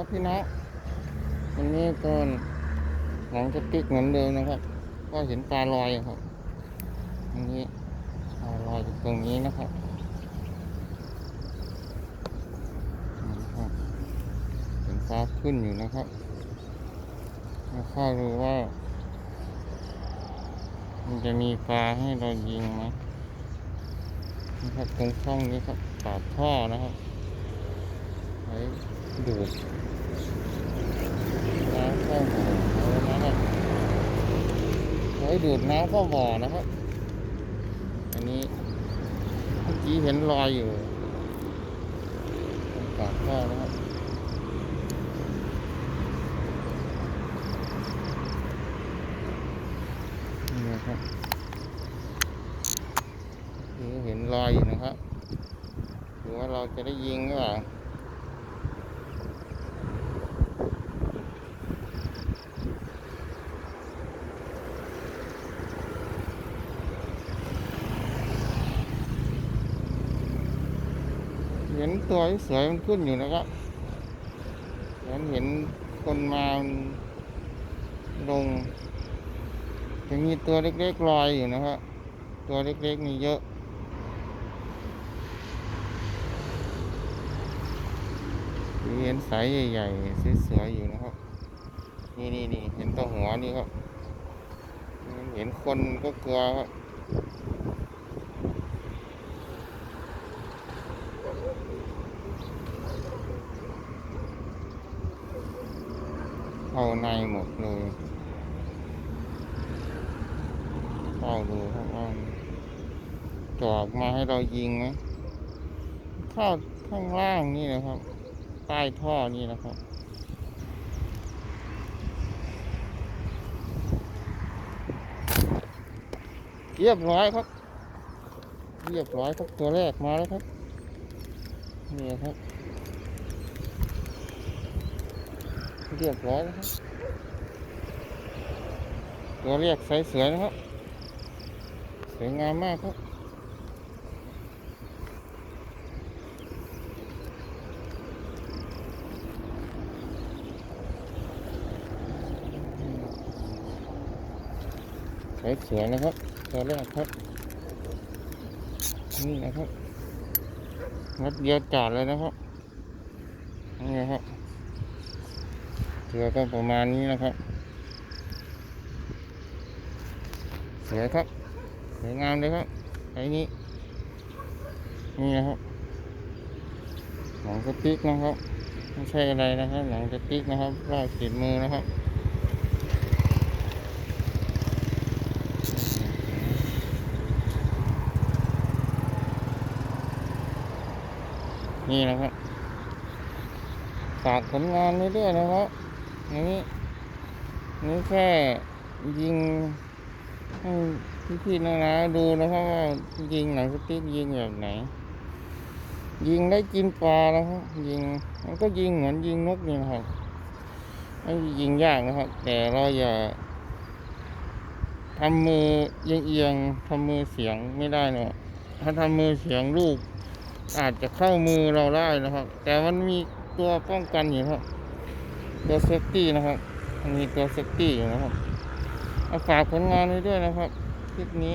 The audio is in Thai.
ครับพี่น้องวันนี้ก็หนังจะติ๊กเหมือนเดิมนะครับ ก็เห็นปลาลอยครับอันนี้ปลาลอยอยู่ตรงนี้นะครับเห็นปลาขึ้นอยู่นะครับแล้วข้าดูว่า มันจะมีปลาให้เรายิงไหมนะครับตรงช่องนี้ครับปากท่อนะครับไว้ดูดน้ำเข้าบ่อเอานะครับไว้ดูดน้ำเข้าบ่อนะครับ อันนี้เมื่อกี้เห็นรอยอยู่ตรงปากท่อนะครับนี่นะครับนี่เห็นรอยอยู่นะครับหรือว่าเราจะได้ยิงหรือเปล่า เห็นตัวสวยมันขึ้นอยู่นะครับเห็นเห็นคนมาลงจะมีตัวเล็กๆลอยอยู่นะครับ ตัวเล็กๆมีเยอะเห็นสายใหญ่ๆสวยๆอยู่นะครับ นี่นี่นี่เห็นตัวหัวนี่ครับ เห็นคนก็กลัวครับ เข้าในหมดเลยเข้าดูข้างล่าจอบมาให้เรายิงไหมเข้าข้างล่างนี่นะครับ ใต้ท่อนี่นะครับเรียบร้อยครับ เรียบร้อยครับตัวแรกมาแล้วครับ นี่ครับ เรียบร้อยแล้วครับตัวเรียกไซส์สวยนะครับ สวยงามมากครับไซส์สวยนะครับตัวแรกครับ นี่นะครับนัดเดียวจอดเลยนะครับนี่นะครับ เรือก็ประมาณนี้นะครับ สวยครับ สวยงามเลยครับไอ้นี้ นี่นะครับ หนังสติ๊กนะครับ ไม่ใช่อะไรนะครับ หนังสติ๊กนะครับลายขีดมือนะครับนี่นะครับ ฝากผลงานไว้ด้วยนะครับ นี่นี่แค่ยิงให้พี่ๆน้องๆดูนะครับว่ายิงหนังสติ๊กยิงแบบไหน ยิงได้กินปลานะครับยิงมันก็ยิงเหมือนยิงนกนี่นะครับไม่ยิงยากนะครับ แต่เราอย่าทำมือเอียงๆทำมือเสียงไม่ได้เนอะถ้าทำมือเสียงลูกอาจจะเข้ามือเราได้นะครับ แต่มันมีตัวป้องกันอยู่ครับ ตัวเซฟตี้นะครับ มีตัวเซฟตี้อยู่นะครับ เอาฝากผลงานไว้ด้วยนะครับ คลิปนี้